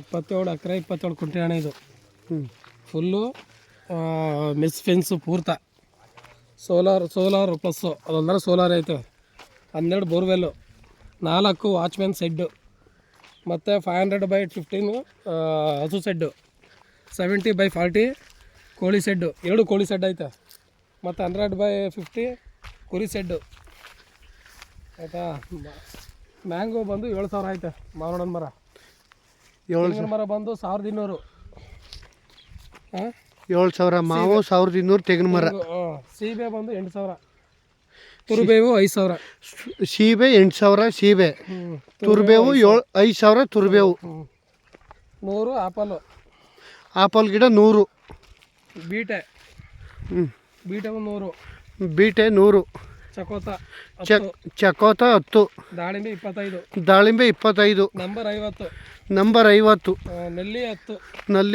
ಇಪ್ಪತ್ತೇಳು ಎಕರೆ ಇಪ್ಪತ್ತೇಳು ಕುಂಟೆ ಹಣ ಇದು. ಹ್ಞೂ ಫುಲ್ಲು ಮಿಸ್ ಫೆನ್ಸು ಪೂರ್ತ. ಸೋಲಾರ್ ಸೋಲಾರ್ ಪ್ಲಸ್ಸು ಅದೊಂದರ ಸೋಲಾರ್ ಐತೆ. ಹನ್ನೆರಡು ಬೋರ್ವೆಲ್ಲು ನಾಲ್ಕು ವಾಚ್ಮ್ಯಾನ್ ಸೆಡ್ಡು ಮತ್ತು ಫೈವ್ ಹಂಡ್ರೆಡ್ ಬೈ ಫಿಫ್ಟೀನು ಹಸು ಸೆಡ್ಡು ಸೆವೆಂಟಿ ಬೈ ಫಾರ್ಟಿ ಕೋಳಿ ಸೆಡ್ಡು ಎರಡು ಕೋಳಿ ಸೆಡ್ ಐತೆ. ಮತ್ತು ಹಂಡ್ರೆಡ್ ಬೈ ಫಿಫ್ಟಿ ಕುರಿ ಸೆಡ್ಡು ಆಯಿತಾ? ಮ್ಯಾಂಗೋ ಬಂದು ಏಳು ಸಾವಿರ ಐತೆ ಮಾವಿನ ಮರ. ಏಳು ಮರ ಬಂದು ಸಾವಿರದ ಇನ್ನೂರು. ಏಳು ಸಾವಿರ. ಮಾವು ಸಾವಿರದ ಇನ್ನೂರು ತೆಂಗಿನ ಮರ. ಸೀಬೆ ಬಂದು ಎಂಟು ಸಾವಿರ. ತುರುಬೇವು ಐದು ಸಾವಿರ. ಸೀಬೆ ಎಂಟು ಸಾವಿರ ಸೀಬೆ. ತುರ್ಬೇವು ಏಳು ಐದು ಸಾವಿರ ತುರ್ಬೇವು. ನೂರು ಆಪಲು. ಆಪಲ್ ಗಿಡ ನೂರು. ಬೀಟೆ. ಹ್ಞೂ ಬೀಟೆ ನೂರು. ಬೀಟೆ ನೂರು. ಚಕೋತ ಚಕೋತ ಹತ್ತು. ದಾಳಿಂಬೆ ಇಪ್ಪತ್ತೈದು. ದಾಳಿಂಬೆ ಇಪ್ಪತ್ತೈದು. ನಂಬರ್ ಐವತ್ತು. ನಂಬರ್ ಐವತ್ತು. ನಲ್ಲಿ ನೆಲ್ಲಿ ಹತ್ತು. ನಲ್ಲಿ